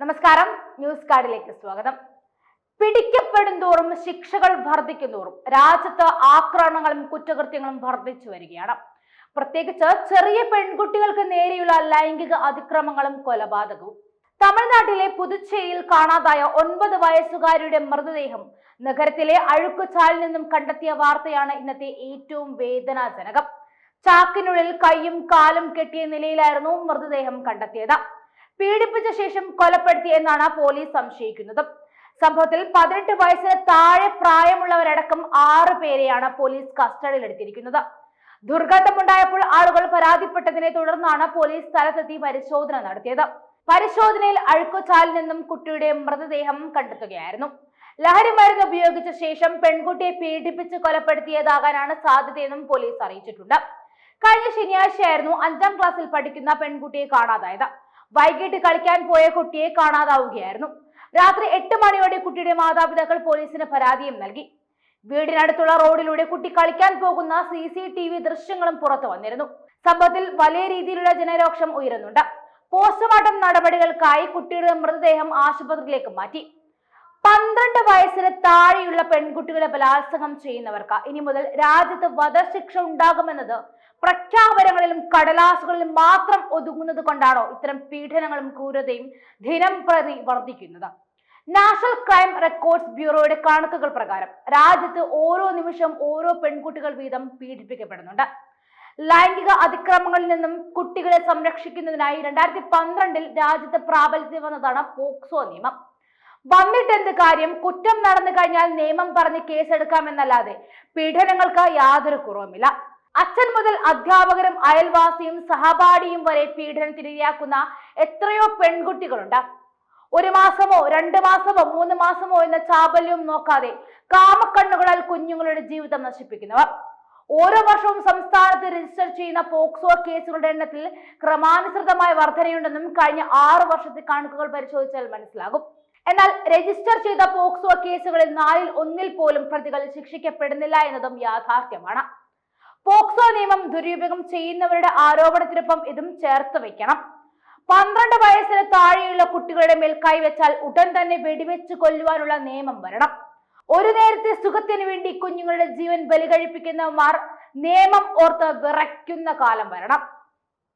നമസ്കാരം. ന്യൂസ് കാർഡിലേക്ക് സ്വാഗതം. പിടിക്കപ്പെടും തോറും ശിക്ഷകൾ വർദ്ധിക്കുന്നതോറും രാജ്യത്ത് ആക്രമണങ്ങളും കുറ്റകൃത്യങ്ങളും വർദ്ധിച്ചു വരികയാണ്. പ്രത്യേകിച്ച് ചെറിയ പെൺകുട്ടികൾക്ക് നേരെയുള്ള ലൈംഗിക അതിക്രമങ്ങളും കൊലപാതകവും. തമിഴ്നാട്ടിലെ പുതുച്ചേരിയിൽ കാണാതായ ഒൻപത് വയസ്സുകാരിയുടെ മൃതദേഹം നഗരത്തിലെ അഴുക്കുചാലിൽ നിന്നും കണ്ടെത്തിയ വാർത്തയാണ് ഇന്നത്തെ ഏറ്റവും വേദനാജനകം. ചാക്കിനുള്ളിൽ കൈയും കാലും കെട്ടിയ നിലയിലായിരുന്നു മൃതദേഹം കണ്ടെത്തിയത്. പീഡിപ്പിച്ച ശേഷം കൊലപ്പെടുത്തി എന്നാണ് പോലീസ് സംശയിക്കുന്നത്. സംഭവത്തിൽ പതിനെട്ട് വയസ്സിന് താഴെ പ്രായമുള്ളവരടക്കം ആറ് പേരെയാണ് പോലീസ് കസ്റ്റഡിയിലെടുത്തിരിക്കുന്നത്. ദുർഗന്ധമുണ്ടായപ്പോൾ ആളുകൾ പരാതിപ്പെട്ടതിനെ തുടർന്നാണ് പോലീസ് സ്ഥലത്തെത്തി പരിശോധന നടത്തിയത്. പരിശോധനയിൽ അഴുക്കുചാലിൽ നിന്നും കുട്ടിയുടെ മൃതദേഹം കണ്ടെത്തുകയായിരുന്നു. ലഹരി മരുന്ന് ഉപയോഗിച്ച ശേഷം പെൺകുട്ടിയെ പീഡിപ്പിച്ച് കൊലപ്പെടുത്തിയതാകാനാണ് സാധ്യതയെന്നും പോലീസ് അറിയിച്ചിട്ടുണ്ട്. കഴിഞ്ഞ ശനിയാഴ്ചയായിരുന്നു അഞ്ചാം ക്ലാസ്സിൽ പഠിക്കുന്ന പെൺകുട്ടിയെ കാണാതായത്. വൈകിട്ട് കളിക്കാൻ പോയ കുട്ടിയെ കാണാതാവുകയായിരുന്നു. രാത്രി എട്ട് മണിയോടെ കുട്ടിയുടെ മാതാപിതാക്കൾ പോലീസിന് പരാതിയും നൽകി. വീടിനടുത്തുള്ള റോഡിലൂടെ കുട്ടി കളിക്കാൻ പോകുന്ന സി സി ടി വി ദൃശ്യങ്ങളും പുറത്തു വന്നിരുന്നു. സംഭവത്തിൽ വലിയ രീതിയിലുള്ള ജനരോക്ഷം ഉയരുന്നുണ്ട്. പോസ്റ്റ്മോർട്ടം നടപടികൾക്കായി കുട്ടിയുടെ മൃതദേഹം ആശുപത്രിയിലേക്ക് മാറ്റി. പന്ത്രണ്ട് വയസ്സിന് താഴെയുള്ള പെൺകുട്ടികളെ ബലാത്സംഗം ചെയ്യുന്നവർക്ക് ഇനി മുതൽ രാജ്യത്ത് വധശിക്ഷ ഉണ്ടാകുമെന്നത് പ്രഖ്യാപനങ്ങളിലും കടലാസുകളിലും മാത്രം ഒതുങ്ങുന്നത് കൊണ്ടാണോ ഇത്തരം പീഡനങ്ങളും ക്രൂരതയും ദിനം പ്രതി വർദ്ധിക്കുന്നത്? നാഷണൽ ക്രൈം റെക്കോർഡ്സ് ബ്യൂറോയുടെ കണക്കുകൾ പ്രകാരം രാജ്യത്ത് ഓരോ നിമിഷം ഓരോ പെൺകുട്ടികൾ വീതം പീഡിപ്പിക്കപ്പെടുന്നുണ്ട്. ലൈംഗിക അതിക്രമങ്ങളിൽ നിന്നും കുട്ടികളെ സംരക്ഷിക്കുന്നതിനായി രണ്ടായിരത്തി പന്ത്രണ്ടിൽ രാജ്യത്ത് പ്രാബല്യത്തിൽ വന്നതാണ് പോക്സോ നിയമം. വന്നിട്ടെന്ത് കാര്യം? കുറ്റം നടന്നു കഴിഞ്ഞാൽ നിയമം പറഞ്ഞ് കേസെടുക്കാമെന്നല്ലാതെ പീഡനങ്ങൾക്ക് യാതൊരു കുറവുമില്ല. അച്ഛൻ മുതൽ അധ്യാപകരും അയൽവാസിയും സഹപാഠിയും വരെ പീഡനത്തിനിരയാക്കുന്ന എത്രയോ പെൺകുട്ടികളുണ്ട്. ഒരു മാസമോ രണ്ട് മാസമോ മൂന്ന് മാസമോ എന്ന ചാബല്യവും നോക്കാതെ കാമക്കണ്ണുകളാൽ കുഞ്ഞുങ്ങളുടെ ജീവിതം നശിപ്പിക്കുന്നവർ. ഓരോ വർഷവും സംസ്ഥാനത്ത് രജിസ്റ്റർ ചെയ്യുന്ന പോക്സോ കേസുകളുടെ എണ്ണത്തിൽ ക്രമാനുസൃതമായ വർധനയുണ്ടെന്നും കഴിഞ്ഞ ആറു വർഷത്തെ കണക്കുകൾ പരിശോധിച്ചാൽ മനസ്സിലാകും. എന്നാൽ രജിസ്റ്റർ ചെയ്ത പോക്സോ കേസുകളിൽ നാലിൽ ഒന്നിൽ പോലും പ്രതികൾ ശിക്ഷിക്കപ്പെടുന്നില്ല എന്നതും യാഥാർത്ഥ്യമാണ്. പോക്സോ നിയമം ദുരുപയോഗം ചെയ്യുന്നവരുടെ ആരോപണത്തിനൊപ്പം ഇതും ചേർത്ത് വെക്കണം പന്ത്രണ്ട് വയസ്സിന് താഴെയുള്ള കുട്ടികളുടെ മേൽ കൈവച്ചാൽ ഉടൻ തന്നെ വെടിവെച്ച് കൊല്ലുവാനുള്ള നിയമം വരണം. ഒരു നേരത്തെ സുഖത്തിന് വേണ്ടി കുഞ്ഞുങ്ങളുടെ ജീവൻ ബലികഴിപ്പിക്കുന്നവന്മാർ നിയമം ഓർത്ത് വിറയ്ക്കുന്ന കാലം വരണം.